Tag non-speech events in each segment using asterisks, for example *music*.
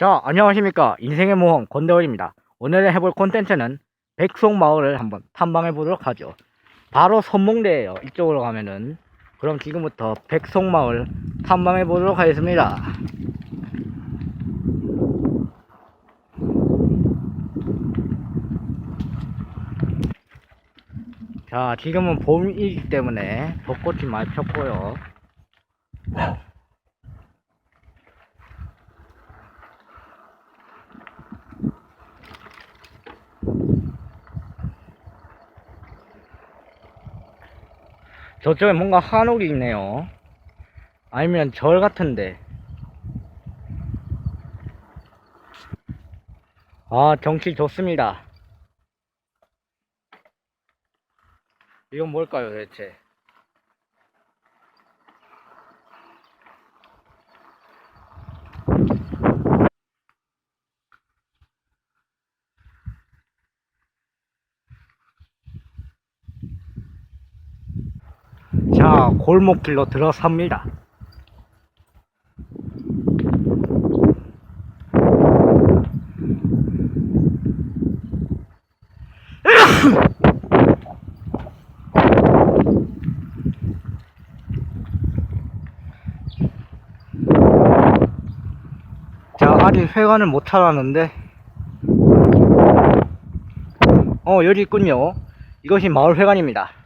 자, 안녕하십니까. 인생의 모험 권대원입니다. 오늘 해볼 콘텐츠는 백송마을을 한번 탐방해 보도록 하죠. 바로 선봉대예요. 이쪽으로 가면은. 그럼 지금부터 백송마을 탐방해 보도록 하겠습니다. 자, 지금은 봄이기 때문에 벚꽃이 많이 폈고요. 저쪽에 뭔가 한옥이 있네요. 아니면 절 같은데. 아, 경치 좋습니다. 이건 뭘까요, 대체? 자, 골목길로 들어섭니다. *coughs* 자, 아직 회관을 못 찾았는데, 어, 여기 있군요. 이것이 마을 회관입니다.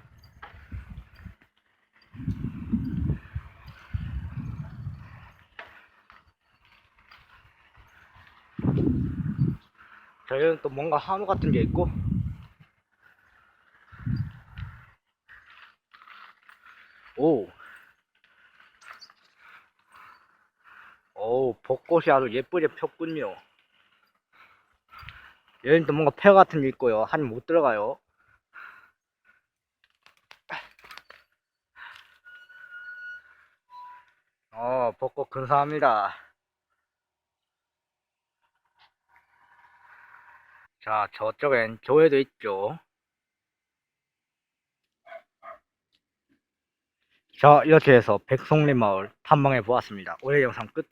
자, 여기는 또 뭔가 한우 같은 게 있고. 오. 오, 벚꽃이 아주 예쁘게 폈군요. 여기는 또 뭔가 폐 같은 게 있고요. 한 못 들어가요. 어, 벚꽃 근사합니다. 자, 저쪽엔 교회도 있죠. 자, 이렇게 해서 백송리 마을 탐방해 보았습니다. 올해 영상 끝.